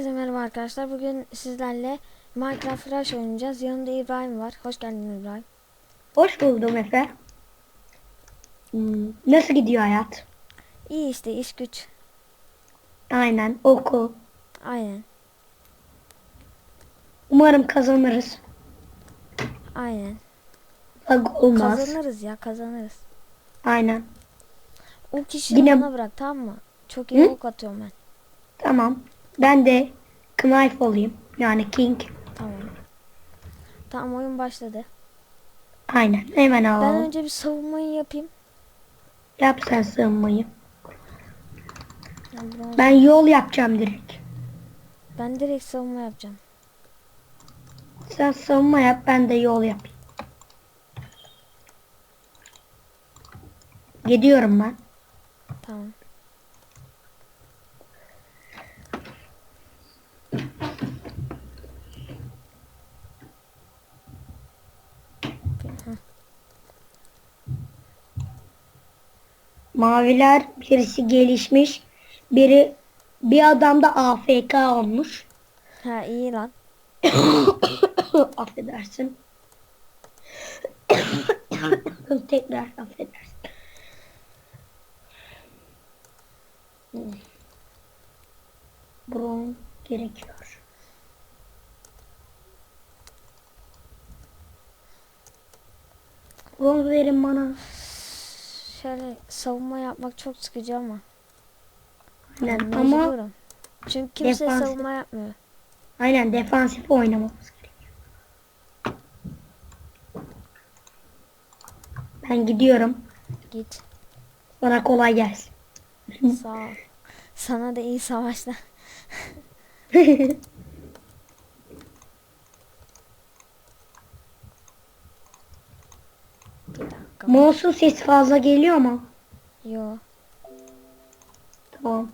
Herkese merhaba arkadaşlar. Bugün sizlerle Minecraft Rush oynayacağız. Yanımda İbrahim var. Hoş geldin İbrahim. Hoş buldum Efe. Hmm, nasıl gidiyor hayat? İyi işte iş güç. Aynen okul. Aynen. Umarım kazanırız. Aynen. Bug olmaz. Kazanırız ya kazanırız. Aynen. O kişiyi Yine- bana bırak tamam mı? Çok iyi Hı? ok atıyorum ben. Tamam. Ben de Knife olayım. Yani King. Tamam. Tamam oyun başladı. Aynen. Hemen Ben alalım. önce bir savunmayı yapayım. Yap sen bronz- Ben yol yapacağım direkt. Ben direkt savunma yapacağım. Sen savunma yap ben de yol yapayım. Gidiyorum ben. Tamam. Maviler birisi gelişmiş. Biri bir adam da AFK olmuş. Ha iyi lan. affedersin. Tekrar affedersin. Bron gerekiyor. Bronz verin bana. Şöyle savunma yapmak çok sıkıcı ama. Ben ama mecburum. Çünkü kimse Defansif. savunma yapmıyor. aynen defansif oynamamız gerekiyor. Ben gidiyorum. Git. Bana kolay gelsin. Sağ ol. Sana da iyi savaşlar. Mouse'un sesi fazla geliyor mu? Yo. Tamam.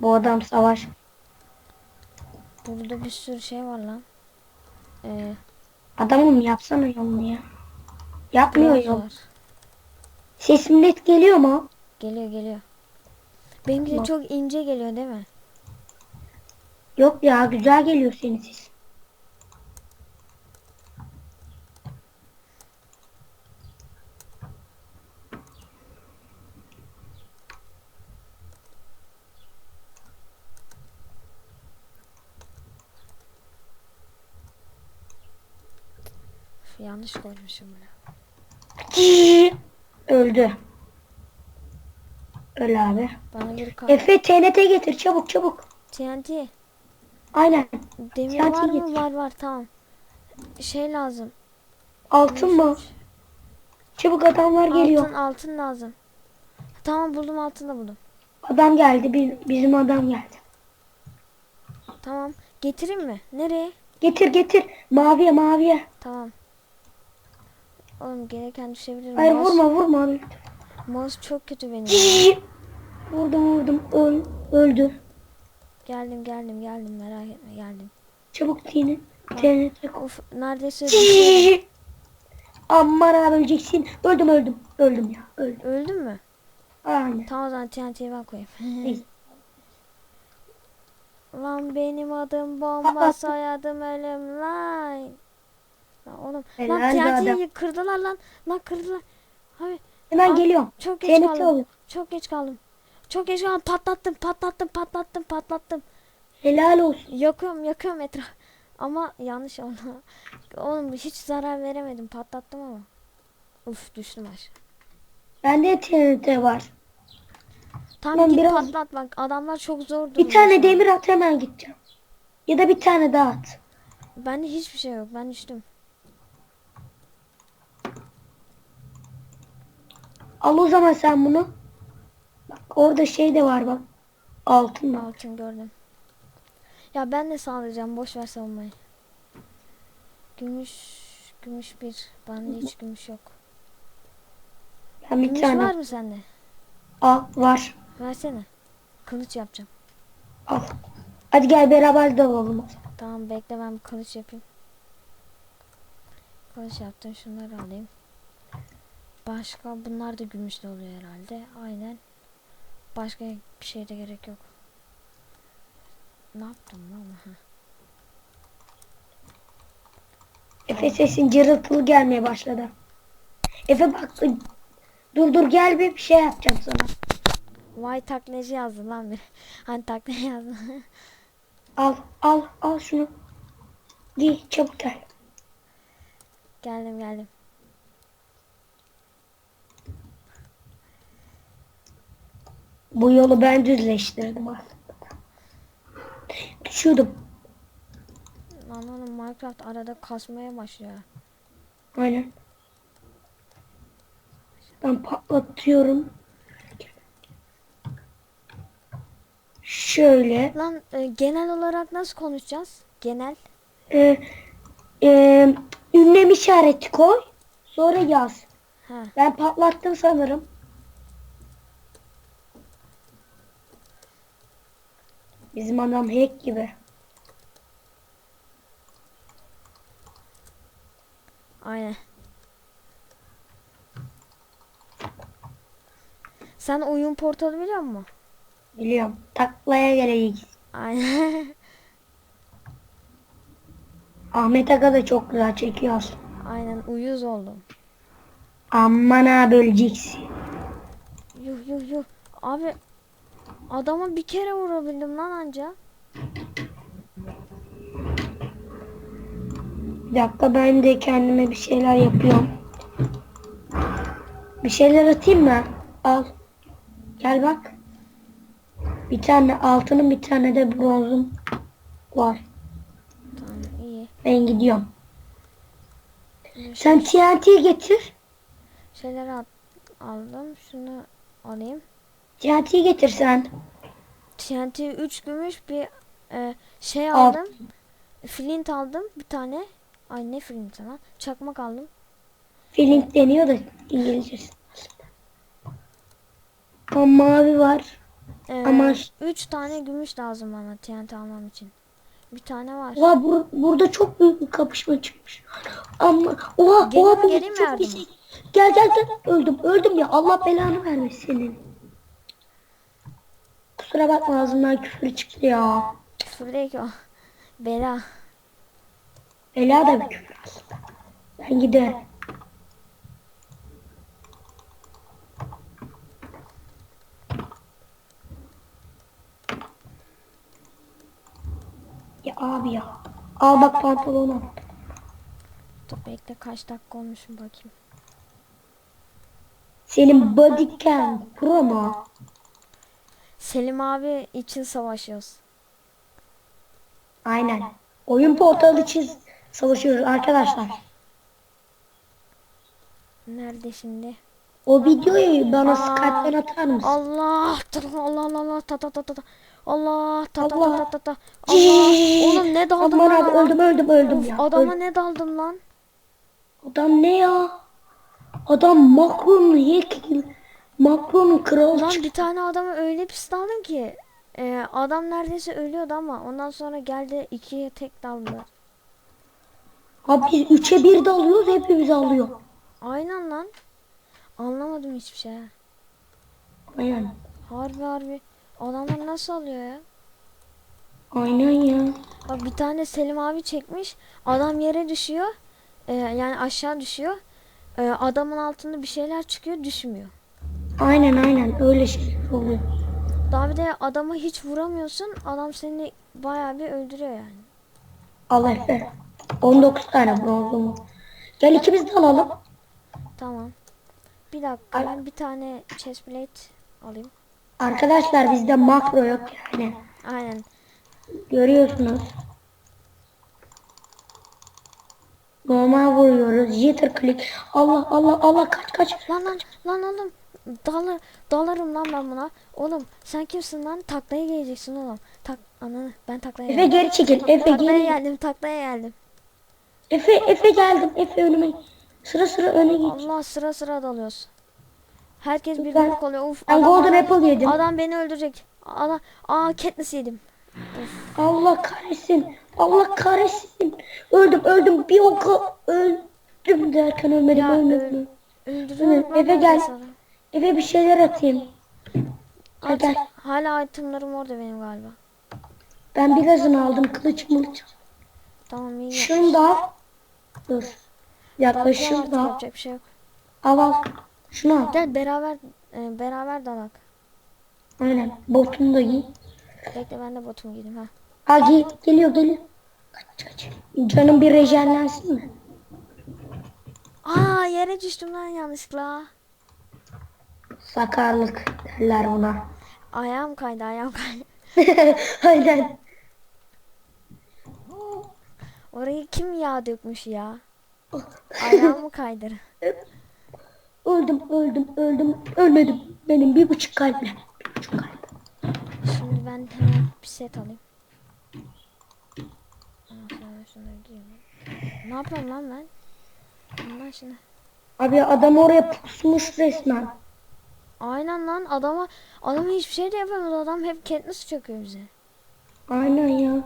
Bu adam savaş. Burada bir sürü şey var lan. Ee, Adamım yapsana yolunu ya. Yapmıyor bronz yol. var. Sesim net geliyor mu? Geliyor geliyor. Benimki de Bak. çok ince geliyor değil mi? Yok ya güzel geliyor senin ses. Yanlış koymuşum bunu. Öldü. Öl abi. Bana bir kal. Efe TNT getir çabuk çabuk. TNT. Aynen. Demir TNT var mı? getir. Var var tamam. Şey lazım. Altın mı? Çabuk adamlar geliyor. Altın altın lazım. Tamam buldum altın da buldum. Adam geldi. bi- Bizim adam geldi. Tamam. Getireyim mi? Nereye? Getir getir. Maviye maviye. Tamam. Oğlum gereken düşebilir. Hayır Mouse, vurma vurma. mouse çok kötü benim. Vurdum vurdum. Öl, öldü. Geldim geldim geldim merak etme geldim. Çabuk TNT. TNT. Of neredeyse. Aman abi öleceksin. Öldüm öldüm. Öldüm ya. Öldüm. Öldün mü? Aynen. Tamam o zaman TNT'yi ben koyayım. Lan benim adım bomba soyadım ölüm lan. Lan oğlum Helal lan. TNT'yi kırdılar lan. Lan kırdılar. Abi Hemen geliyorum. çok geç TNT kaldım. alıyor. Çok geç kaldım. Çok geç kaldım. Patlattım patlattım patlattım patlattım. Helal olsun. Yakıyorum yakıyorum etraf. Ama yanlış oldu. Oğlum hiç zarar veremedim. Patlattım ama. Uf düştüm aşağı. Bende TNT var. Tam Ben git biraz- patlat bak. Adamlar çok zor Bir durumda tane an. demir at hemen gideceğim. Ya da bir tane daha at. Bende hiçbir şey yok. Ben düştüm. Al o zaman sen bunu. Bak orada şey de var bak. Altın var. Altın gördüm. Ya ben de sağlayacağım. Boş ver savunmayı. Gümüş. Gümüş bir. Bende hiç gümüş yok. Ben bir Gümüş tane. var mı sende? Al var. Versene. Kılıç yapacağım. Al. Hadi gel beraber dalalım. Tamam bekle ben bir kılıç yapayım. Kılıç yaptım. Şunları alayım. Başka bunlar da gümüşlü oluyor herhalde. Aynen. Başka bir şeye de gerek yok. Ne yaptım lan? Ha. Efe sesin cırıltılı gelmeye başladı. Efe bak dur dur gel bir bir şey yapacağım sana. Vay taklacı yazdı lan bir. Hani taklacı yazdı. Al al al şunu. Giy çabuk gel. geldim geldim. Bu yolu ben düzleştirdim aslında. Düşüyordum. Lan oğlum Minecraft arada kasmaya başlıyor. Aynen. Ben patlatıyorum. Şöyle. Lan e, genel olarak nasıl konuşacağız? Genel. E, e, ünlem işareti koy. Sonra yaz. Ha. Ben patlattım sanırım. Bizim adam hack gibi. Aynen. Sen oyun portalı biliyor musun? Biliyorum. Taklaya gelecek. Aynen. Ahmet Aga da çok güzel çekiyor. Aynen uyuz oldum. Aman ha böleceksin. Yuh yuh yuh. Abi adama bir kere vurabildim lan anca. Bir dakika ben de kendime bir şeyler yapıyorum. Bir şeyler atayım mı? Al. Gel bak. Bir tane altının bir tane de bronzum var. Tamam iyi. Ben gidiyorum. Sen TNT'yi getir. Şeyleri at, aldım. Şunu alayım. TNT'yi getir sen. TNT 3 gümüş bir e, şey Al. aldım. Flint aldım bir tane. Ay ne flint lan? Çakmak aldım. Feeling deniyor da İngilizcesi. Ama mavi var. Ee, Ama- 3 tane gümüş lazım bana TNT almam için. Bir tane var. Oha bur- burada çok büyük bir kapışma çıkmış. Ama oha Gelin oha bu çok bir şey. Gel gel gel. Öldüm öldüm ya. Allah belanı vermesin senin. Kusura bakma ağzımdan küfür çıktı ya. Küfür değil ki o. Bela. Bela da bir küfür aslında. Ben giderim. Ya abi ya. Al bak pantolonu. Dur bekle kaç dakika olmuşum bakayım. Senin bodycam pro mu? Selim abi için savaşıyoruz. Aynen. Oyun portalı için savaşıyoruz arkadaşlar. Nerede şimdi? O videoyu bana Aa, Skype'den atar mısın? Allah Allah Allah Allah ta ta ta ta. Allah ta ta Allah. ta ta ta. Allah. Oğlum ne daldın Aman lan? abi öldüm öldüm öldüm Of, ya. adama Öldüm. ne daldın lan? Adam ne ya? Adam Macron'un hack Macron'un kralı Lan bir tane adama öyle pis daldım ki. e, adam neredeyse ölüyordu ama ondan sonra geldi ikiye tek daldı. Abi biz 3'e 1 dalıyoruz hepimiz alıyor. Aynen lan. Anlamadım hiçbir şey. Aynen. Harbi harbi. Adamlar nasıl alıyor ya? Aynen ya. Bak bir tane Selim abi çekmiş. Adam yere düşüyor. Ee, yani aşağı düşüyor. Ee, adamın altında bir şeyler çıkıyor düşmüyor. Aynen aynen öyle şey oluyor. Daha bir de adama hiç vuramıyorsun. Adam seni bayağı bir öldürüyor yani. Al Efe. 19 tane bronzum. Gel ikimiz de alalım. Tamam. Bir dakika ben bir tane chestplate alayım. Arkadaşlar bizde makro yok yani. Aynen. Görüyorsunuz. Normal vuruyoruz. Jitter click. Allah Allah Allah kaç kaç. Lan lan lan oğlum. Dalar, dalarım lan ben buna. Oğlum sen kimsin lan? Taklaya geleceksin oğlum. Tak ananı ben taklaya Efe geldim. geri çekil. Efe Taklaya geri. geldim taklaya geldim. Efe Efe geldim. Efe önüme. Sıra sıra öne geç. Allah sıra sıra dalıyoruz. Herkes Ben- blok oluyor. Uf, Ben adam, golden apple yedim. adam beni öldürecek. Adam, aa Katniss yedim. Allah kahretsin. Allah kahretsin. Öldüm öldüm. Bir oka öldüm derken ölmedim Ya, ölmedim. Öldürüyorum lan Eve gel. sana. Eve bir şeyler atayım. Gel At- gel. Hala itemlerim orada benim galiba. Ben birazını aldım. Kılıç mılıç. Tamam iyi. Şunu da al. Dur. Yaklaşım da al. yapacak bir şey yok. Al al. Şunu al. Gel beraber e, beraber dalak. Aynen. Botunu da giy. Bekle ben de botumu giydim ha. Ha giy. Geliyor geliyor. Kaç kaç. Canım bir rejenlensin mi? Aa yere düştüm lan yanlışlıkla. Sakarlık derler buna. Ayağım kaydı ayağım kaydı. Aynen. Orayı kim yağ dökmüş ya? Ayağımı kaydır. Öldüm öldüm öldüm. Ölmedim. Benim bir buçuk kalple. Bir buçuk kalp. Şimdi ben hemen bir set alayım. Ne yapıyorum lan ben? Ondan şimdi. Abi adam oraya pusmuş resmen. Aynen lan adama adama hiçbir şey de yapamıyor adam hep Katniss çöküyor bize. Aynen ya.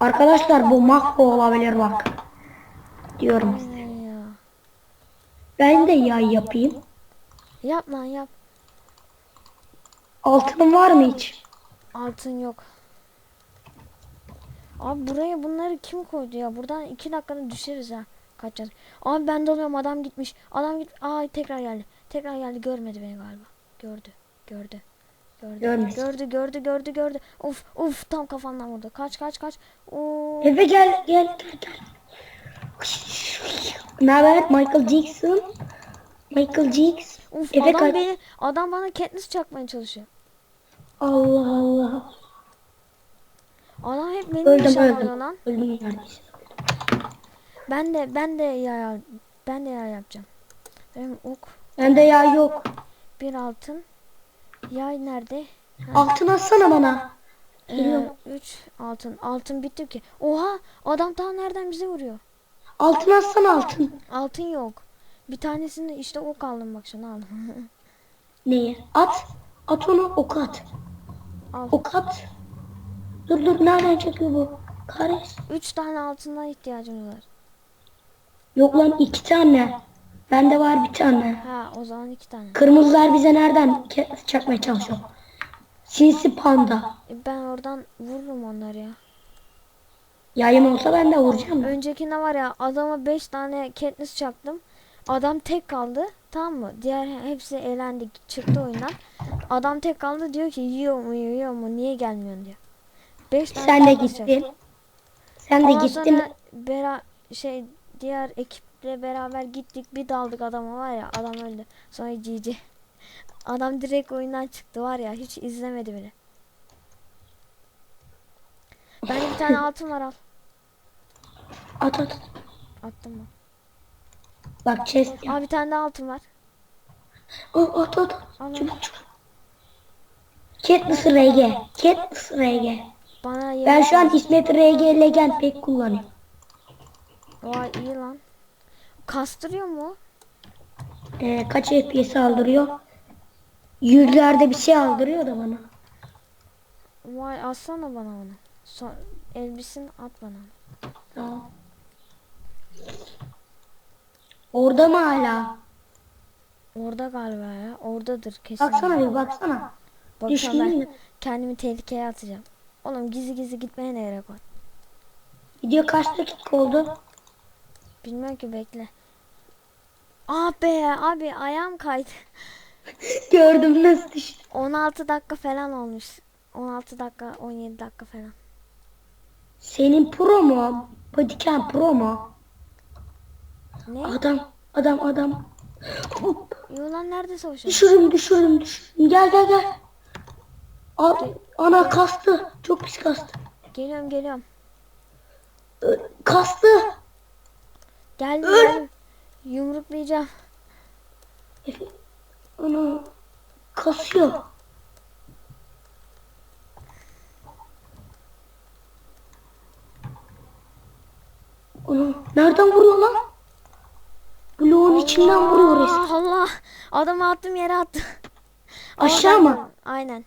Arkadaşlar bu makro olabilir bak. Diyorum size. Ya. Ben de yay yapayım. Yap lan yap. Altın var mı hiç? Altın yok. Abi buraya bunları kim koydu ya? Buradan iki dakikada düşeriz ha. Kaçacağız. Abi ben dalıyorum adam gitmiş. Adam git. Aa tekrar geldi. Tekrar geldi görmedi beni galiba. Gördü. Gördü. Gördü. Görmedi. Gördü gördü gördü gördü. Of of tam kafamdan vurdu. Kaç kaç kaç. Oo. Eve gel gel gel gel. Ne haber Michael Jackson? Michael Jackson. Uf Eve adam kaç. beni adam bana Katniss çakmaya çalışıyor. Allah Allah. Adam hep beni Öldüm öldüm. lan. Öldüm neredeyse. Ben de ben de ya ben de ya yapacağım. Benim ok Bende yay yok. bir altın. Yay nerede? Altın atsana bana. Geliyorum. 3 altın. Altın bitti ki. Oha adam daha nereden bize vuruyor? Altın atsana altın. Altın yok. Bir tanesini işte ok aldım bak şunu aldım. Neyi? At. At onu ok at. Al. Ok at. Dur dur nereden çekiyor bu? Kares. 3 tane altından ihtiyacımız var. Yok lan iki tane. Bende var bir tane. Ha o zaman 2 tane. Kırmızılar bize nereden çakmaya çalışıyor? Sinsi panda. E, ben oradan vururum onları ya. Yayım olsa ben de vuracağım. Öncekinde var ya adama 5 tane Katniss çaktım. Adam tek kaldı. Tamam mı? Diğer hepsi eğlendi. Çıktı oyundan. Adam tek kaldı diyor ki yiyor mu yiyor mu niye gelmiyorsun diyor. 5 tane Sen de Katniss çaktım. gittin. Sen de Ondan gittin. sonra bera şey diğer ekiple beraber gittik bir daldık adama var ya adam öldü. Sonra GG. Adam direkt oyundan çıktı var ya hiç izlemedi bile. Bende bir tane altın var al. At at. Attım mı? Bak chest. Aa bir tane daha altın var. Oh, at at. Al. Çabuk çabuk. Katniss RG. Katniss RG. Bana Ben şu an İsmet RG Legend pek kullanıyorum. Vay iyi lan. Kastırıyor mu? Ee, kaç FPS aldırıyor? Yüzlerde bir şey aldırıyor da bana. Vay atsana bana onu. Son, elbisini at bana. Tamam. Orada mı hala? Orada galiba ya. Oradadır kesin. Baksana bir baksana. Bakacağım ben. Kendimi tehlikeye atacağım. Oğlum gizli gizli gitmeye ne gerek var? Video kaç dakika oldu? Bilmiyorum ki bekle. Ah be abi ayağım kaydı. Gördüm nasıl düştü. 16 dakika falan olmuş. 16 dakika 17 dakika falan. Senin pro mu? Bodycam pro mu? Ne? Adam, adam, adam. Yo lan nerede savaşıyorsun? Düşürüm, düşürüm, düşürüm. Gel, gel, gel. Al, ana kastı. Çok pis kastı. Geliyorum geliyorum. Kastı. Öl. geldim. Yumruklayacağım. Ana kasıyor. Ana nereden vuruyor lan? Bloğun içinden vuruyor resmen. Allah Allah. Adamı attım yere attım. Aşağı ben mı? Aynen.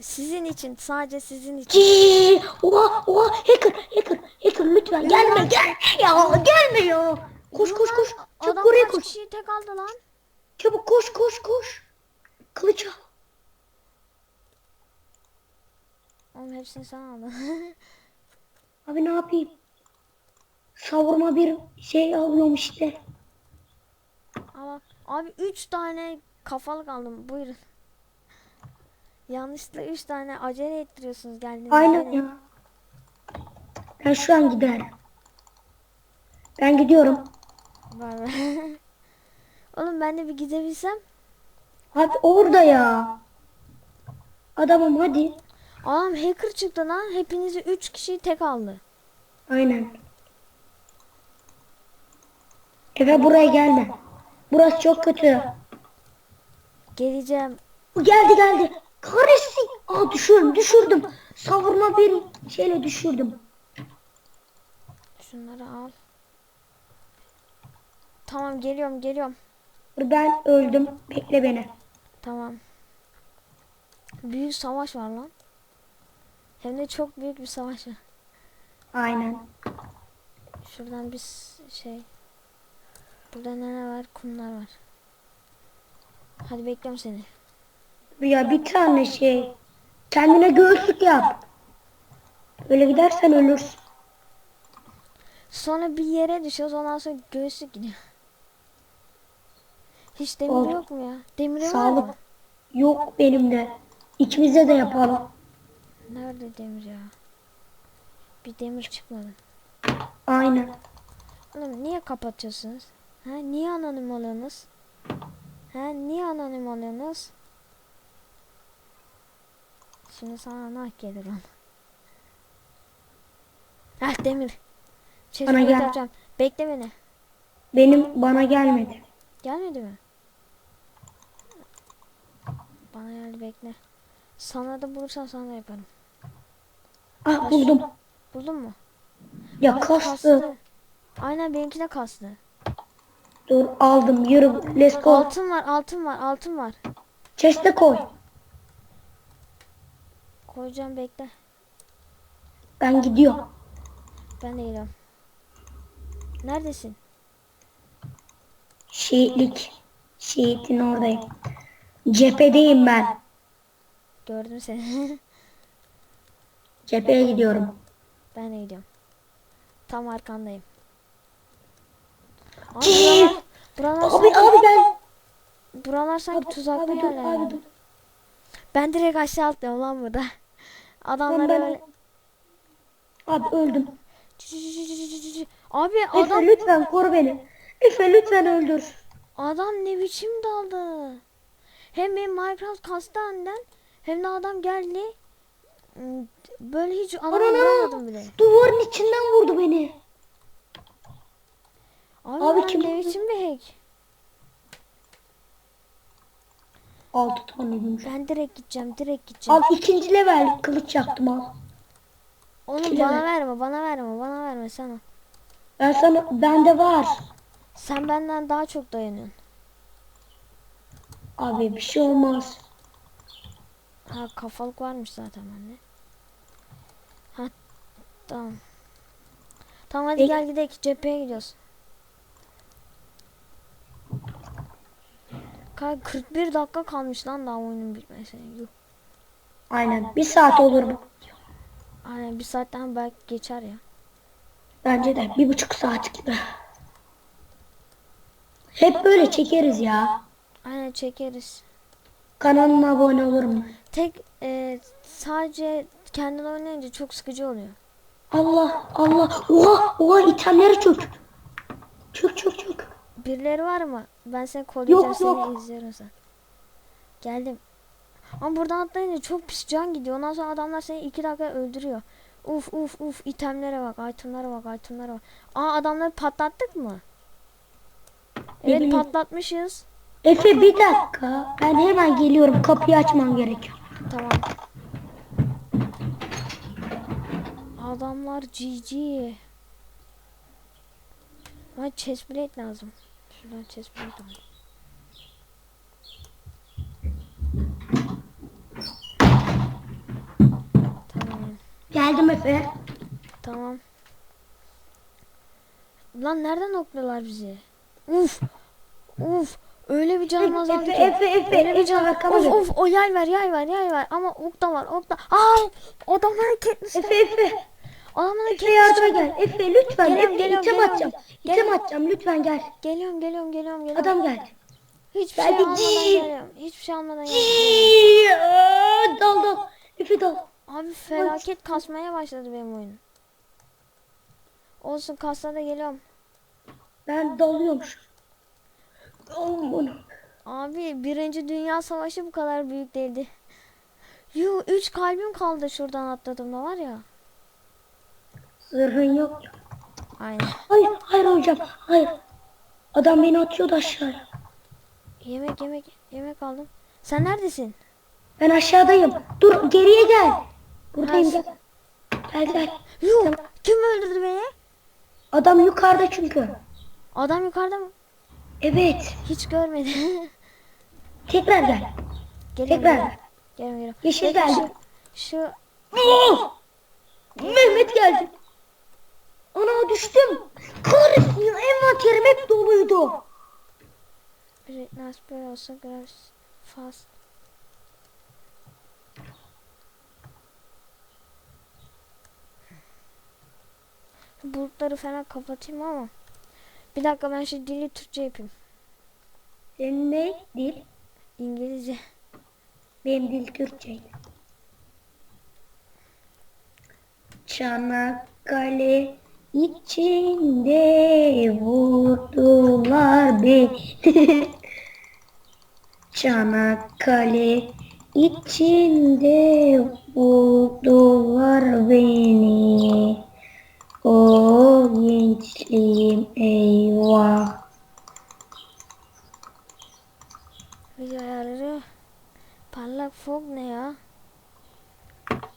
Sizin için sadece sizin için. Ciii! Oha oha hacker hacker hacker lütfen gelme gelme ya gelme ya. Koş koş koş. Çabuk adam oraya kaç koş. kişiyi tek aldı lan? Çabuk koş koş koş. Kılıç al. Oğlum hepsini sen aldın. Abi ne yapayım? Savurma bir şey alıyorum işte. Ama abi 3 tane kafalık aldım. Buyurun. Yanlışlıkla 3 tane acele ettiriyorsunuz geldiğinizde. Aynen ya. Ben şu an giderim. Ben gidiyorum. Var var. Oğlum ben de bir gidebilsem. Abi orada ya. Adamım hadi. Adam hacker çıktı lan. Hepinizi 3 kişiyi tek aldı. Aynen. Eve buraya gelme. Burası çok kötü. Geleceğim. Bu geldi geldi. Kahretsin. Aa düşürdüm düşürdüm. Savurma bir şeyle düşürdüm. Şunları al. Tamam geliyorum geliyorum. Ben öldüm. Bekle beni. Tamam. Büyük savaş var lan. Hem de çok büyük bir savaş var. Aynen. Şuradan bir şey. Burada ne var? Kumlar var. Hadi bekliyorum seni. Ya bir tane şey. Kendine göğüslük yap. Öyle gidersen ölürsün. Sonra bir yere düşüyoruz ondan sonra göğüslük gidiyor. Hiç demir Oldu. yok mu ya? Demiri var Sağlık mı? yok benim de. İkimize de yapalım. Nerede demir ya? Bir demir çıkmadı. Aynen. Oğlum niye kapatıyorsunuz? Ha niye anonim oluyorsunuz? Ha niye anonim oluyorsunuz? Şimdi sana nah gelir lan. Ah demir. Chest Bana gel. yapacağım. Bekle beni. Benim bana gelmedi. Gelmedi mi? Bana geldi bekle. Sana da bulursan sana da yaparım. Ah buldum. Buldun mu? Ya Ay, kastı. Aynen benimki de kastı. Dur aldım yürü. Let's go. Altın var, altın var, altın var. Chest'e koy. Koyacağım bekle. Ben gidiyorum. Ben de geliyorum. Neredesin? Şehitlik. Şehitin oradayım. Cephedeyim ben. Gördüm seni. Cepheye gidiyorum. ben de gidiyorum. Tam arkandayım. Abi buralar, buralar, Abi sanki, abi ben. buralar sanki tuzaklı Abi yerler. abi dur. Ben direkt aşağı atlıyorum lan burada. Adamlar ben- öyle... Abi öldüm. Abi Efe adam lütfen koru beni. Efe lütfen öldür. adam ne biçim daldı. Hem benim Minecraft kastı aniden hem de adam geldi. Hmm, Böyle hiç adamı vuramadım bile. Duvarın içinden vurdu beni. Abi, Abi kim ne biçim bir hack. Altı tane gümüş. Ben direkt gideceğim direkt gideceğim. Al ikinci level kılıç yaptım al. Oğlum iki bana level. verme bana verme bana verme sana. Ben sana bende var. Sen benden daha çok dayanıyorsun. Abi bir şey olmaz. Ha kafalık varmış zaten bende. Ha tamam. Tamam hadi Peki. gel gidelim cepheye gidiyoruz. Kanka 41 dakika kalmış lan daha oyunun bitmesine. Yuh. Aynen. Bir saat olur bu. Aynen bir saatten belki geçer ya. Bence de bir buçuk saat gibi. Hep böyle çekeriz ya. Aynen çekeriz. Kanalıma abone olurum. Tek e, sadece kendin oynayınca çok sıkıcı oluyor. Allah Allah. Oha oha itemleri. Çök çök çök. Birileri var mı? Ben seni kollayacağım Yok, seni yok. izliyorum sen. Geldim. Ama buradan atlayınca çok pis can gidiyor. Ondan sonra adamlar seni iki dakika öldürüyor. Uf uf uf itemlere bak, itemlere bak, itemlere bak. Aa adamları patlattık mı? Evet bileyim. patlatmışız. Efe bir dakika. Ben hemen geliyorum. Kapıyı açmam gerekiyor. Tamam. Adamlar GG. Bana chest plate lazım. Şuradan plate alayım. Tamam. Geldim Efe. Tamam. Lan nereden okluyorlar bizi? Uf. Uf. Öyle bir canım azaldı Efe, ki. Efe, Efe, Öyle bir Efe, canım. arkama Of of o yay var yay var yay var. Ama ok da var ok da. Aa adamlar Katniss. Efe Efe. Adamlar Efe yardıma gel. Efe lütfen. Geliyorum, Efe geliyorum, item geliyorum. atacağım. İtem Geliyorum. atacağım lütfen gel. Geliyorum geliyorum geliyorum geliyorum. Adam geldi. Hiçbir şey Geldi. almadan geliyorum. Hiçbir şey almadan geliyorum. Ciii, aa, Dal dal. Efe dal. Abi felaket kasmaya başladı benim oyun. Olsun kasla da geliyorum. Ben dalıyorum şu. Oğlum bunu. Abi birinci dünya savaşı bu kadar büyük değildi. Yu 3 kalbim kaldı şuradan atladığımda var ya. Zırhın yok. Aynen. Hayır hayır hocam. Hayır. Adam beni atıyordu aşağıya. Yemek yemek yemek aldım. Sen neredesin? Ben aşağıdayım. Dur geriye gel. Buradayım gel. Gel gel. Yu kim öldürdü beni? Adam yukarıda çünkü. Adam yukarıda mı? Evet. Hiç görmedim. Tekrar gel. geliyorum, Tekrar. geliyorum. Geliyorum geliyorum. Yeşil Bekle, geldi. Şu, şu Oh! Mehmet geldi. Ana düştüm. Kahretsin ya envanterim hep doluydu. Brightness böyle olsa biraz fast. Bulutları falan kapatayım ama. Bir dakika ben şu dili Türkçe yapayım. Senin ne dil? İngilizce. Benim dil Türkçeydi. Çanakkale içinde vurdular beni. Çanakkale içinde vurdular beni. O gençliğim eyvah. Video ayarları. Parlak fog ne ya?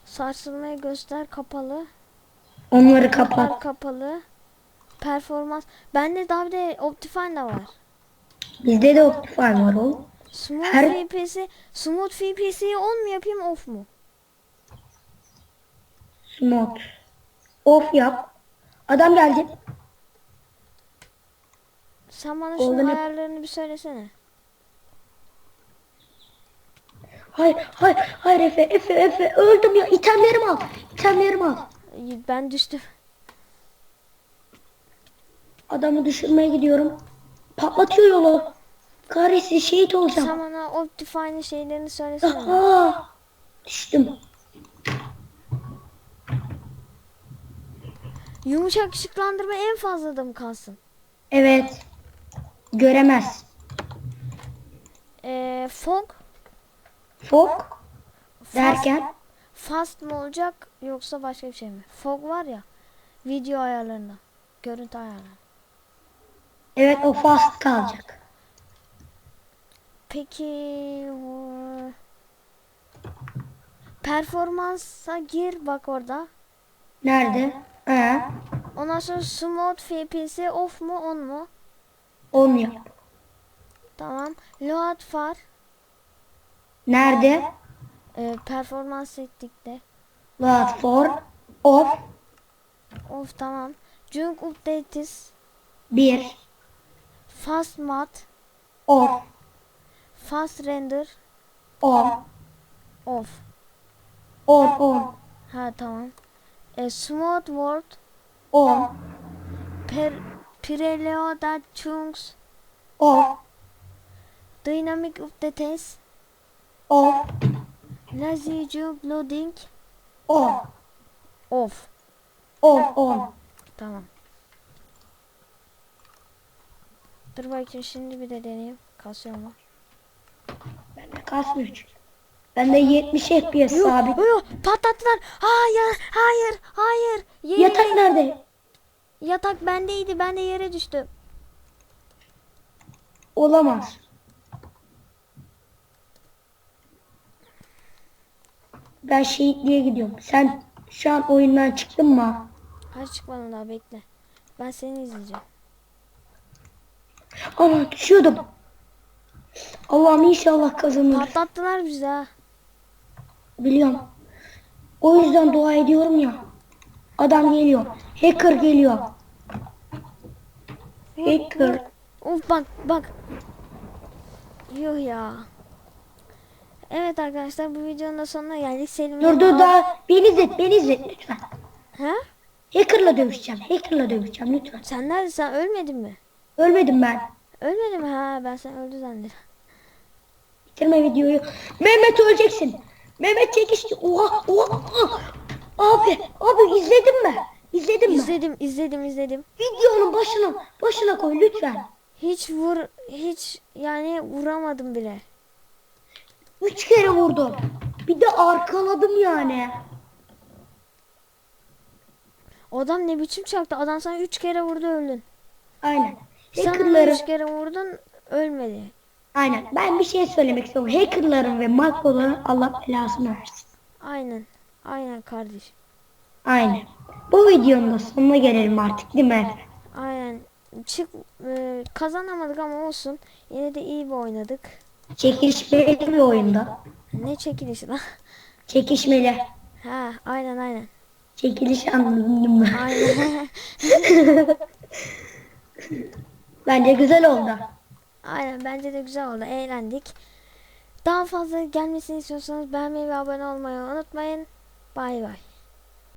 Sarsılmayı göster kapalı. Onları kapat. Kapalı. Performans. Bende daha bir de Optifine de var. Bizde de Optifine var oğlum. Smooth Her- FPS, Smooth FPS'yi on mu yapayım off mu? Smooth. Off yap. Adam geldi. Sen bana şunun App- ayarlarını bir söylesene. Hayır, hayır, hayır Efe, Efe, Efe. Öldüm ya. İtemlerimi al. İtemlerimi al. Ben düştüm. Adamı düşürmeye gidiyorum. Patlatıyor yolu. Kahretsin şehit olacağım. Sen bana Optifine'in şeylerini söylesene. Aha. Düştüm. Yumuşak ışıklandırma en fazla da mı kalsın? Evet. Göremez. Ee, fog fast, derken fast mı olacak yoksa başka bir şey mi? Fog var ya video ayarlarında. Görüntü ayarlarında. evet o fast kalacak. Peki performansa gir bak orada. Nerede? He. Ondan sonra smooth FPS off mu on mu? On yap. Tamam. Load var. Nerede? Ee, performans settikte. Load for off Of tamam. Junk updates. 1 Fast mat. off Fast render. on Off. on on Ha tamam. E, smooth word. on Per, preloaded chunks. off Dynamic updates. off Lazy jump loading. on Off. on on Tamam. Dur bakayım şimdi bir de deneyeyim. Kasıyor mu? Bende kasmıyor çünkü. Bende 70 FPS sabit. Yok patlattılar. Hayır hayır hayır. Yere- Yatak nerede? Yatak bendeydi. Ben de yere düştüm. Olamaz. Ben şehitliğe gidiyorum. Sen şu an oyundan çıktın mı? Hayır çıkmadım daha bekle. Ben seni izleyeceğim. Ama düşüyordum. Allah'ım inşallah kazanırız. Patlattılar bizi ha. Biliyorum. O yüzden dua ediyorum ya. Adam geliyor. Hacker geliyor. Hacker. Of bak bak. Yuh ya. Evet arkadaşlar bu videonun da sonuna geldik. Selim Dur dur daha beni izlet beni izlet lütfen. Ha? Hacker'la dövüşeceğim. Hacker'la dövüşeceğim lütfen. Sen neredesin? Sen ölmedin mi? Ölmedim ben. Ölmedin mi? Ha ben sen öldü zannettim. Bitirme videoyu. Mehmet öleceksin. Mehmet çekişti. Oha oha. oha. Abi abi izledin mi? İzledin mi? İzledim izledim izledim. Videonun başına başına koy lütfen. Hiç vur hiç yani vuramadım bile. Üç kere vurdum. Bir de arkaladım yani. Adam ne biçim çaktı? Adam sana üç kere vurdu öldün. Aynen. Sen Hackerların üç kere vurdun ölmedi. aynen. Ben bir şey söylemek istiyorum. Hackerların ve makroların Allah belasını versin. Aynen. Aynen kardeşim. Aynen. Bu videonun da sonuna gelelim artık değil mi? Aynen. Çık e, kazanamadık ama olsun. Yine de iyi bir oynadık. Çekişmeli bir oyunda. Ne çekilişi lan? Çekişmeli. ha aynen aynen. Çekiliş anladın mı? Aynen. Bence güzel oldu. aynen bence de güzel oldu. Eğlendik. Daha fazla gelmesini istiyorsanız beğenmeyi ve abone olmayı unutmayın. Bay bay.